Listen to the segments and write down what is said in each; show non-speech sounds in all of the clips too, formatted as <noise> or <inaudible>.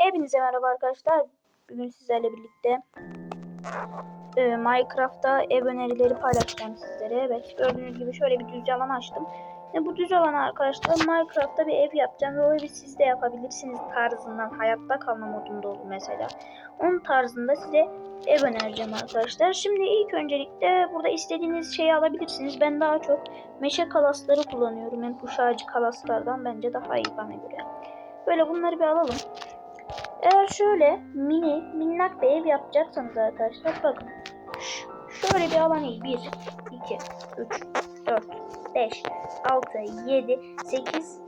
Hepinize merhaba arkadaşlar. Bugün sizlerle birlikte e, Minecraft'ta ev önerileri paylaşacağım sizlere. Evet gördüğünüz gibi şöyle bir düz alan açtım. Ve bu düz alana arkadaşlar Minecraft'ta bir ev yapacağım. Ve o evi siz de yapabilirsiniz tarzından. Hayatta kalma modunda olur mesela. Onun tarzında size ev önereceğim arkadaşlar. Şimdi ilk öncelikle burada istediğiniz şeyi alabilirsiniz. Ben daha çok meşe kalasları kullanıyorum. Yani kuş ağacı kalaslardan bence daha iyi bana göre. Böyle bunları bir alalım. Eğer şöyle mini, minnak bir ev yapacaksanız arkadaşlar bakın. Şöyle bir alan iyi. 1, 2, 3, 4, 5, 6, 7, 8,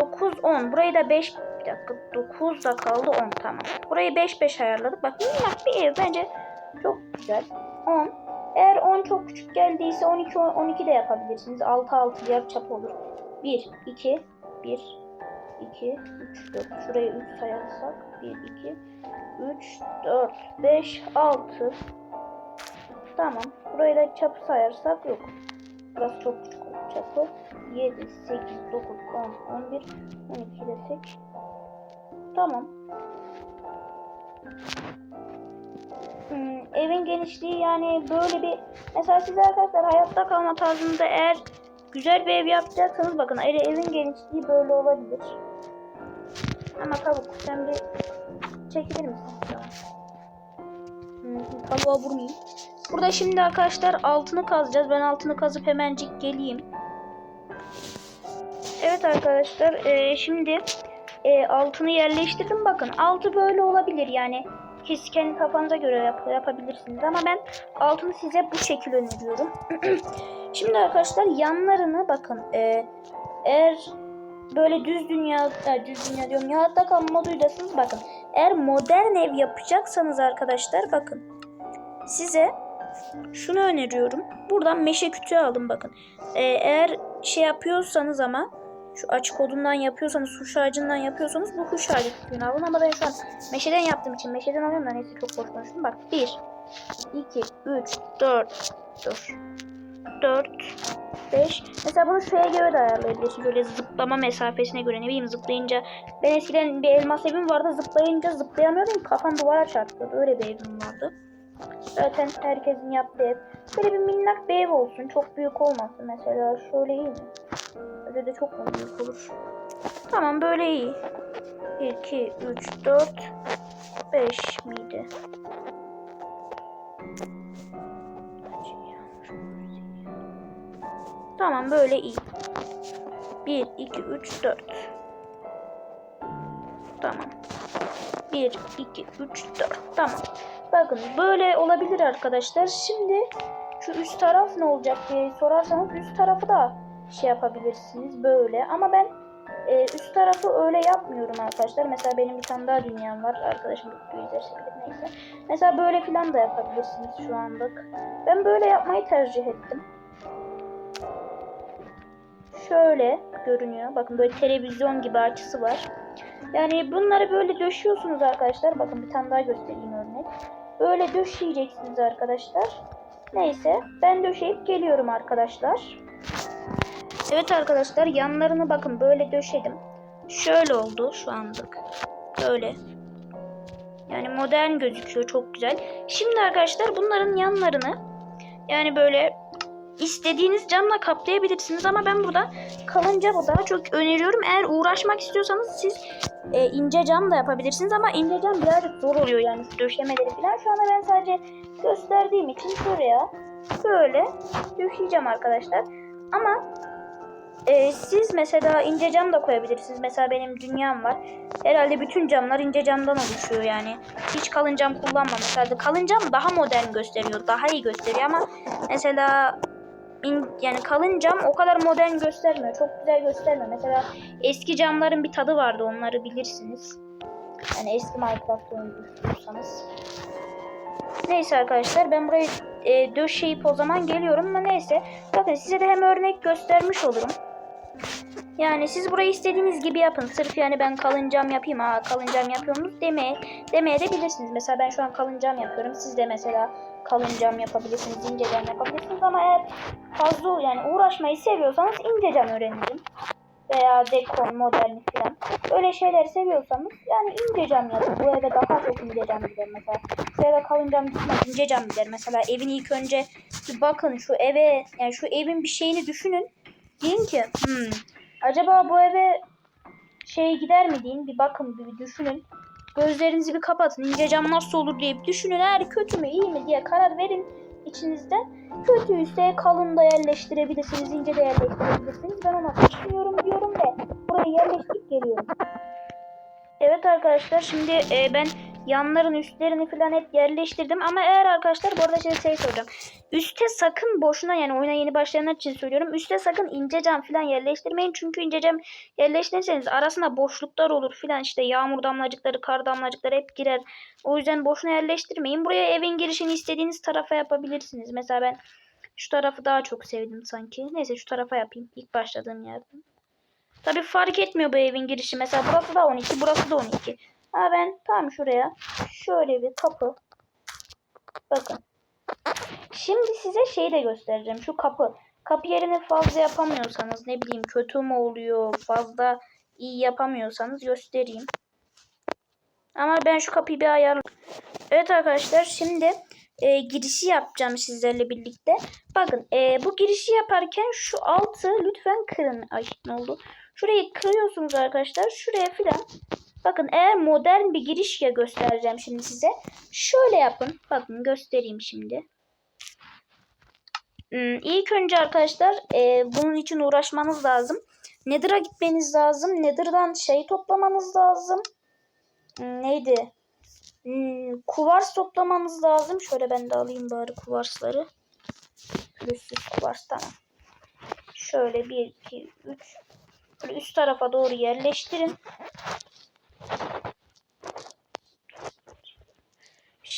9, 10. Burayı da 5, bir dakika 9 da kaldı 10 tamam. Burayı 5, 5 ayarladık. Bak minnak bir ev bence çok güzel. 10. Eğer 10 çok küçük geldiyse 12, 12 de yapabilirsiniz. 6, 6 yarı çap olur. 1, 2, 1, 2, 3, 4. Şuraya 3 sayarsak 1, 2, 3, 4, 5, 6. Tamam. Burayı da çapı sayarsak yok. Burası çok küçük çapı. 7, 8, 9, 10, 11, 12 desek. Tamam. Hmm, evin genişliği yani böyle bir mesela siz arkadaşlar hayatta kalma tarzında eğer güzel bir ev yapacaksanız bakın evin genişliği böyle olabilir. Ama tavuk sen bir çekilir misin? Tamam. Hmm, vurmayayım. Burada şimdi arkadaşlar altını kazacağız. Ben altını kazıp hemencik geleyim. Evet arkadaşlar eee, şimdi eee, altını yerleştirdim. Bakın altı böyle olabilir yani. Siz kendi kafanıza göre yap- yapabilirsiniz ama ben altını size bu şekil öneriyorum. <clears throat> Şimdi arkadaşlar yanlarını bakın eee, eğer böyle düz dünya e, düz dünya diyorum ya hatta kalma moduydasınız bakın. Eğer modern ev yapacaksanız arkadaşlar bakın. Size şunu öneriyorum. Buradan meşe kütüğü alın bakın. Ee, eğer şey yapıyorsanız ama şu açık odundan yapıyorsanız, huş ağacından yapıyorsanız bu huş ağacı kütüğünü alın. Ama ben şu an meşeden yaptığım için meşeden alıyorum da neyse çok boş konuştum. Bak 1, 2, 3, 4, dur. 4, 5. Mesela bunu şuraya göre de ayarlayabilirsin. Böyle zıplama mesafesine göre ne bileyim zıplayınca. Ben eskiden bir elmas evim vardı. Zıplayınca zıplayamıyordum. Kafam duvara çarpıyordu. Öyle bir evim vardı. Zaten herkesin yaptığı ev. Böyle bir minnak bir ev olsun. Çok büyük olmasın mesela. Şöyle iyi mi? Öyle de çok büyük olur? Tamam böyle iyi. 1, 2, 3, 4, 5 miydi? Tamam böyle iyi. 1, 2, 3, 4. Tamam. 1, 2, 3, 4. Tamam. Bakın böyle olabilir arkadaşlar. Şimdi şu üst taraf ne olacak diye sorarsanız üst tarafı da şey yapabilirsiniz böyle. Ama ben e, üst tarafı öyle yapmıyorum arkadaşlar. Mesela benim bir tane daha dünyam var. Arkadaşım izlerse bilir neyse. Mesela böyle filan da yapabilirsiniz şu anlık. Ben böyle yapmayı tercih ettim. Şöyle görünüyor. Bakın böyle televizyon gibi açısı var. Yani bunları böyle döşüyorsunuz arkadaşlar. Bakın bir tane daha göstereyim örnek. Böyle döşeyeceksiniz arkadaşlar. Neyse ben döşeyip geliyorum arkadaşlar. Evet arkadaşlar yanlarını bakın böyle döşedim. Şöyle oldu şu anlık. Böyle. Yani modern gözüküyor çok güzel. Şimdi arkadaşlar bunların yanlarını yani böyle istediğiniz camla kaplayabilirsiniz ama ben burada kalın camı daha çok öneriyorum. Eğer uğraşmak istiyorsanız siz e, ince cam da yapabilirsiniz ama ince cam birazcık zor oluyor yani döşemeleri falan. Şu anda ben sadece gösterdiğim için şuraya böyle döşeyeceğim arkadaşlar. Ama e, siz mesela ince cam da koyabilirsiniz. Mesela benim dünyam var. Herhalde bütün camlar ince camdan oluşuyor yani. Hiç kalın cam kullanmam. Mesela kalın cam daha modern gösteriyor. Daha iyi gösteriyor ama mesela in, yani kalın cam o kadar modern göstermiyor. Çok güzel göstermiyor. Mesela eski camların bir tadı vardı. Onları bilirsiniz. Yani eski Minecraft oynuyorsanız. Neyse arkadaşlar ben burayı e, döşeyip o zaman geliyorum ama neyse. Bakın size de hem örnek göstermiş olurum. Yani siz burayı istediğiniz gibi yapın. Sırf yani ben kalın cam yapayım. Aa kalın cam yapıyorsunuz demeye, demeye de bilirsiniz. Mesela ben şu an kalın cam yapıyorum. Siz de mesela kalın cam yapabilirsiniz. ince cam yapabilirsiniz. Ama eğer fazla yani uğraşmayı seviyorsanız ince cam öğrenin. veya dekor, modern falan. Öyle şeyler seviyorsanız yani ince cam yapın. Bu eve daha çok ince cam gider mesela. Şu eve kalın cam gitmez ince gider. Mesela evin ilk önce bakın şu eve yani şu evin bir şeyini düşünün. Deyin ki hmm, acaba bu eve şey gider mi deyin bir bakın bir, bir düşünün. Gözlerinizi bir kapatın. İnce cam nasıl olur diye bir düşünün. Eğer kötü mü iyi mi diye karar verin içinizde. Kötüyse kalın da yerleştirebilirsiniz, ince de yerleştirebilirsiniz. Ben ona düşünüyorum diyorum ve burayı yerleştirip geliyorum. Evet arkadaşlar şimdi e, ben yanların üstlerini falan hep yerleştirdim ama eğer arkadaşlar bu arada şey soracağım. Üste sakın boşuna yani oyuna yeni başlayanlar için söylüyorum. Üste sakın ince cam falan yerleştirmeyin. Çünkü ince cam yerleştirirseniz arasında boşluklar olur filan işte yağmur damlacıkları, kar damlacıkları hep girer. O yüzden boşuna yerleştirmeyin. Buraya evin girişini istediğiniz tarafa yapabilirsiniz. Mesela ben şu tarafı daha çok sevdim sanki. Neyse şu tarafa yapayım. İlk başladığım yerden. Tabi fark etmiyor bu evin girişi. Mesela burası da 12, burası da 12. Ama ben tam şuraya şöyle bir kapı. Bakın. Şimdi size şeyi de göstereceğim. Şu kapı. Kapı yerini fazla yapamıyorsanız ne bileyim kötü mü oluyor fazla iyi yapamıyorsanız göstereyim. Ama ben şu kapıyı bir ayarlayayım. Evet arkadaşlar şimdi e, girişi yapacağım sizlerle birlikte. Bakın e, bu girişi yaparken şu altı lütfen kırın. Ay ne oldu? Şurayı kırıyorsunuz arkadaşlar. Şuraya filan. Bakın eğer modern bir giriş ya göstereceğim şimdi size. Şöyle yapın. Bakın göstereyim şimdi. Hmm, ilk önce arkadaşlar e, bunun için uğraşmanız lazım. Nether'a gitmeniz lazım. Nether'dan şey toplamanız lazım. Hmm, neydi? Hmm, kuvars toplamanız lazım. Şöyle ben de alayım bari kuvarsları. Pürüzsüz kuvars tamam. Şöyle 1, 2, 3. Böyle üst tarafa doğru yerleştirin.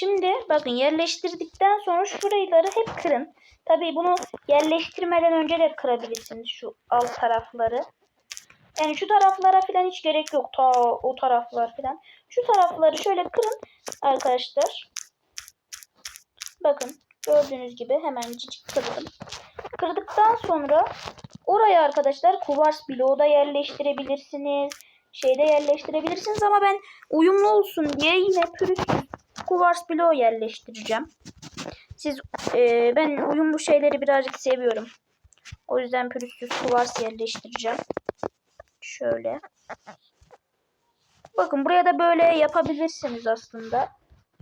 Şimdi bakın yerleştirdikten sonra şurayları hep kırın. Tabii bunu yerleştirmeden önce de kırabilirsiniz şu alt tarafları. Yani şu taraflara falan hiç gerek yok. Ta o taraflar falan. Şu tarafları şöyle kırın arkadaşlar. Bakın gördüğünüz gibi hemencik kırdım. Kırdıktan sonra oraya arkadaşlar kuvars bloğu da yerleştirebilirsiniz. Şeyde yerleştirebilirsiniz ama ben uyumlu olsun diye yine pürüzsüz kuvars bloğu yerleştireceğim. Siz e, ben uyumlu şeyleri birazcık seviyorum. O yüzden pürüzsüz kuvars yerleştireceğim. Şöyle. Bakın buraya da böyle yapabilirsiniz aslında.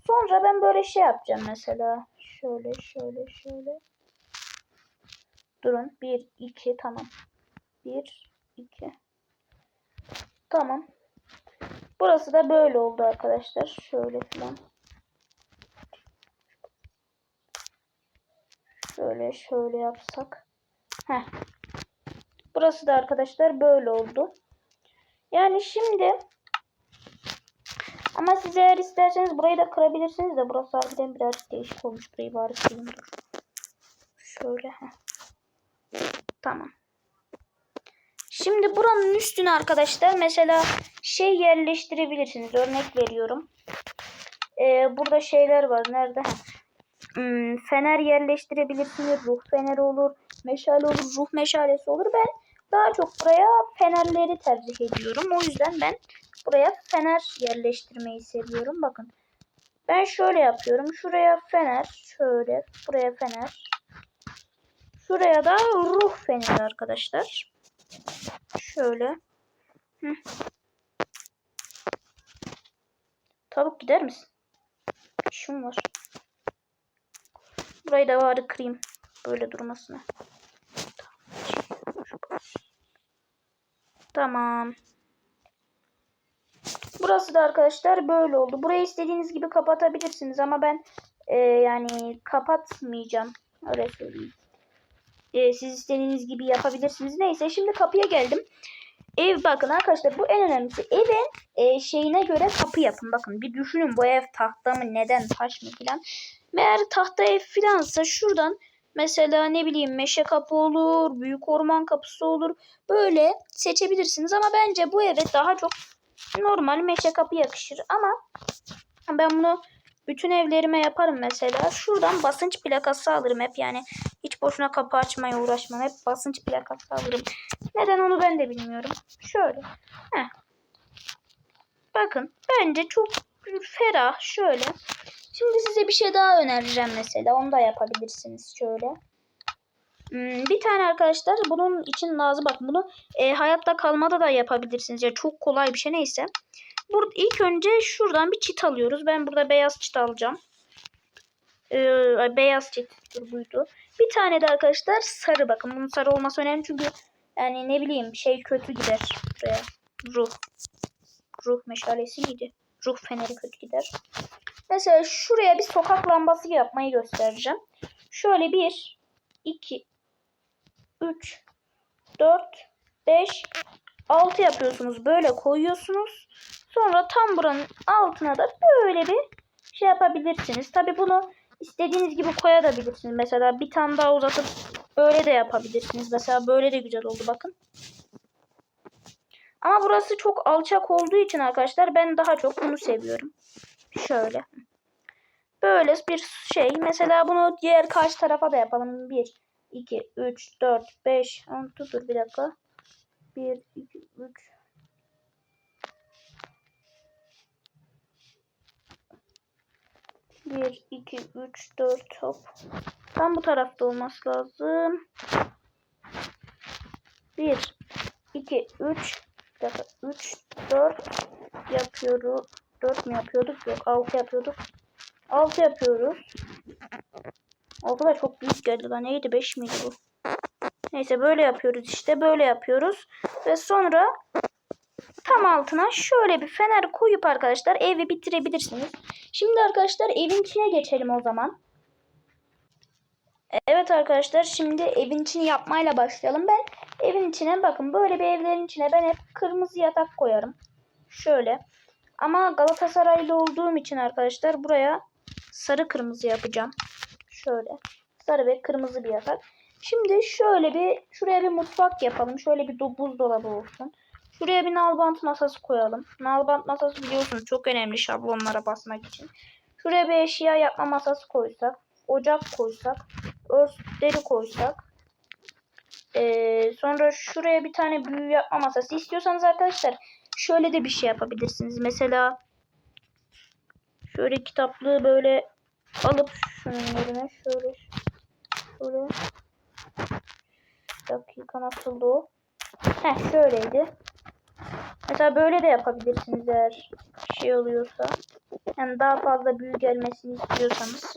Sonra ben böyle şey yapacağım mesela. Şöyle şöyle şöyle. Durun. 1, 2 tamam. 1, 2. Tamam. Burası da böyle oldu arkadaşlar. Şöyle falan. Şöyle şöyle yapsak. Heh. Burası da arkadaşlar böyle oldu. Yani şimdi ama siz eğer isterseniz burayı da kırabilirsiniz de burası harbiden birazcık değişik olmuş. Burayı bari sileyim. Şöyle. Heh. Tamam. Şimdi buranın üstüne arkadaşlar mesela şey yerleştirebilirsiniz. Örnek veriyorum. Ee, burada şeyler var. Nerede? Heh. Hmm, fener yerleştirebilirsiniz. Ruh feneri olur. Meşale olur. Ruh meşalesi olur. Ben daha çok buraya fenerleri tercih ediyorum. O yüzden ben buraya fener yerleştirmeyi seviyorum. Bakın. Ben şöyle yapıyorum. Şuraya fener. Şöyle. Buraya fener. Şuraya da ruh feneri arkadaşlar. Şöyle. Hı. Tavuk gider misin? İşim var. Burayı da bari kırayım. Böyle durmasına. Tamam. Burası da arkadaşlar böyle oldu. Burayı istediğiniz gibi kapatabilirsiniz ama ben e, yani kapatmayacağım. Öyle söyleyeyim. E, siz istediğiniz gibi yapabilirsiniz. Neyse şimdi kapıya geldim. Ev bakın arkadaşlar bu en önemlisi. Evin e, şeyine göre kapı yapın. Bakın bir düşünün bu ev tahta mı neden taş mı filan. Eğer tahta ev filansa şuradan mesela ne bileyim meşe kapı olur, büyük orman kapısı olur. Böyle seçebilirsiniz ama bence bu eve daha çok normal meşe kapı yakışır. Ama ben bunu bütün evlerime yaparım mesela. Şuradan basınç plakası alırım hep yani. Hiç boşuna kapı açmaya uğraşmam. Hep basınç plakası alırım. Neden onu ben de bilmiyorum. Şöyle. Heh. Bakın bence çok ferah. Şöyle. Şimdi size bir şey daha önereceğim mesela. Onu da yapabilirsiniz şöyle. Hmm, bir tane arkadaşlar bunun için lazım. Bak bunu e, hayatta kalmada da yapabilirsiniz. Ya çok kolay bir şey neyse. Burada ilk önce şuradan bir çit alıyoruz. Ben burada beyaz çit alacağım. Ee, beyaz çittir buydu. Bir tane de arkadaşlar sarı bakın. Bunun sarı olması önemli çünkü yani ne bileyim şey kötü gider buraya. Ruh. Ruh meşalesi miydi? Ruh feneri kötü gider. Mesela şuraya bir sokak lambası yapmayı göstereceğim. Şöyle bir, iki, üç, dört, beş, altı yapıyorsunuz. Böyle koyuyorsunuz. Sonra tam buranın altına da böyle bir şey yapabilirsiniz. Tabi bunu istediğiniz gibi koyabilirsiniz. Mesela bir tane daha uzatıp böyle de yapabilirsiniz. Mesela böyle de güzel oldu bakın. Ama burası çok alçak olduğu için arkadaşlar ben daha çok bunu seviyorum. Şöyle. Böyle bir şey. Mesela bunu diğer karşı tarafa da yapalım. 1, 2, 3, 4, 5, 6 dur bir dakika. 1, 2, 3, Bir, iki, üç, dört hop. Tam bu tarafta olması lazım. Bir, iki, üç, bir dakika, üç, dört yapıyoruz. Dört mü yapıyorduk? Yok, altı yapıyorduk. Altı yapıyoruz. Altı da çok büyük geldi lan. Neydi? Beş miydi bu? Neyse böyle yapıyoruz işte. Böyle yapıyoruz. Ve sonra tam altına şöyle bir fener koyup arkadaşlar evi bitirebilirsiniz. Şimdi arkadaşlar evin içine geçelim o zaman. Evet arkadaşlar şimdi evin içini yapmayla başlayalım. Ben evin içine bakın böyle bir evlerin içine ben hep kırmızı yatak koyarım. Şöyle. Ama Galatasaraylı olduğum için arkadaşlar buraya sarı kırmızı yapacağım. Şöyle. Sarı ve kırmızı bir yatak. Şimdi şöyle bir şuraya bir mutfak yapalım. Şöyle bir buzdolabı olsun. Şuraya bir nalbant masası koyalım. Nalbant masası biliyorsunuz çok önemli şablonlara basmak için. Şuraya bir eşya yapma masası koysak. Ocak koysak. Örtleri koysak. Ee, sonra şuraya bir tane büyü yapma masası. İstiyorsanız arkadaşlar şöyle de bir şey yapabilirsiniz. Mesela şöyle kitaplığı böyle alıp şunun yerine şöyle şöyle dakika nasıldı o? Heh şöyleydi. Mesela böyle de yapabilirsiniz eğer şey oluyorsa. Yani daha fazla büyü gelmesini istiyorsanız.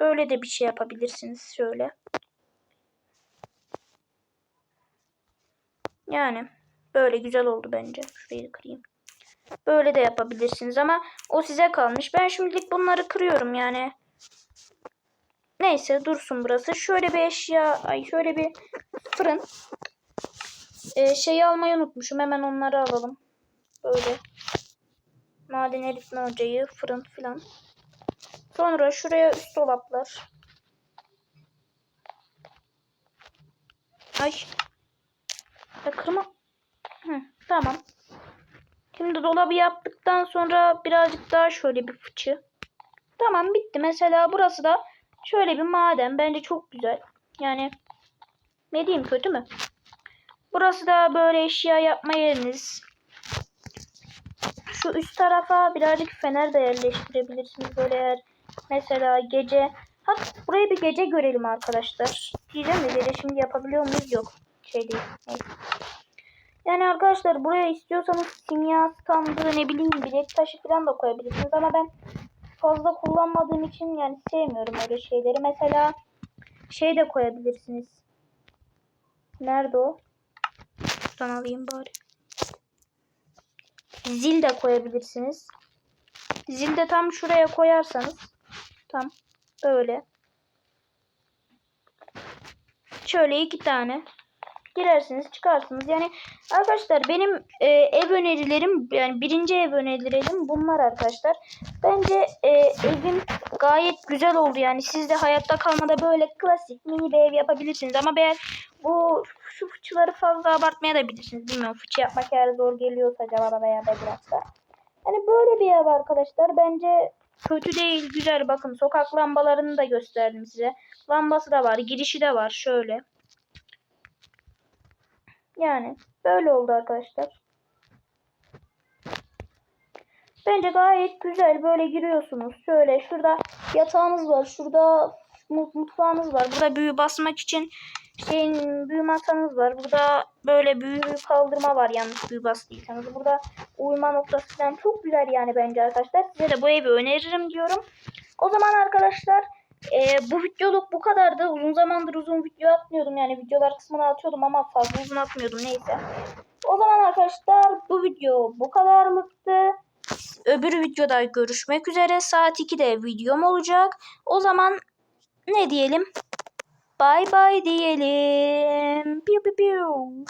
Böyle de bir şey yapabilirsiniz şöyle. Yani böyle güzel oldu bence. Şurayı kırayım. Böyle de yapabilirsiniz ama o size kalmış. Ben şimdilik bunları kırıyorum yani. Neyse dursun burası. Şöyle bir eşya, ay şöyle bir fırın. Ee, şeyi almayı unutmuşum. Hemen onları alalım. Böyle. Maden eritme ocağı, fırın filan. Sonra şuraya üst dolaplar. Ay. Ya kırma. Hı, tamam. Şimdi dolabı yaptıktan sonra birazcık daha şöyle bir fıçı. Tamam bitti. Mesela burası da şöyle bir maden. Bence çok güzel. Yani ne diyeyim kötü mü? Burası da böyle eşya yapma yeriniz. Şu üst tarafa birazcık fener de yerleştirebilirsiniz. Böyle eğer mesela gece Hatta burayı bir gece görelim arkadaşlar. Diyeceğim de gece şimdi yapabiliyor muyuz? Yok. Şey değil. Yani arkadaşlar buraya istiyorsanız simya standı ne bileyim bilek taşı falan da koyabilirsiniz ama ben fazla kullanmadığım için yani sevmiyorum öyle şeyleri. Mesela şey de koyabilirsiniz. Nerede o? Şuradan alayım bari. Zil de koyabilirsiniz. Zil de tam şuraya koyarsanız tam böyle şöyle iki tane girersiniz çıkarsınız. Yani arkadaşlar benim e, ev önerilerim yani birinci ev önerilerim bunlar arkadaşlar. Bence e, evim gayet güzel oldu yani siz de hayatta kalmada böyle klasik mini bir ev yapabilirsiniz ama eğer bu şu fıçıları fazla abartmaya da bilirsiniz. Bilmiyorum fıçı yapmak eğer zor geliyorsa acaba veya da biraz da. Yani böyle bir ev arkadaşlar bence kötü değil güzel bakın sokak lambalarını da gösterdim size. Lambası da var girişi de var şöyle. Yani böyle oldu arkadaşlar. Bence gayet güzel. Böyle giriyorsunuz. Şöyle şurada yatağınız var. Şurada mu- mutfağınız var. Burada büyü basmak için şeyin büyü masanız var. Burada böyle büyü kaldırma var yanlış büyü bastıysanız. Burada uyuma noktası falan çok güzel yani bence arkadaşlar. Size de bu evi öneririm diyorum. O zaman arkadaşlar e, bu videoluk bu kadardı. Uzun zamandır uzun video atmıyordum. Yani videolar kısmına atıyordum ama fazla uzun atmıyordum neyse. O zaman arkadaşlar bu video bu kadarlıktı. Öbür videoda görüşmek üzere. Saat 2'de videom olacak. O zaman ne diyelim? Bye bye diyelim. Piu piu piu.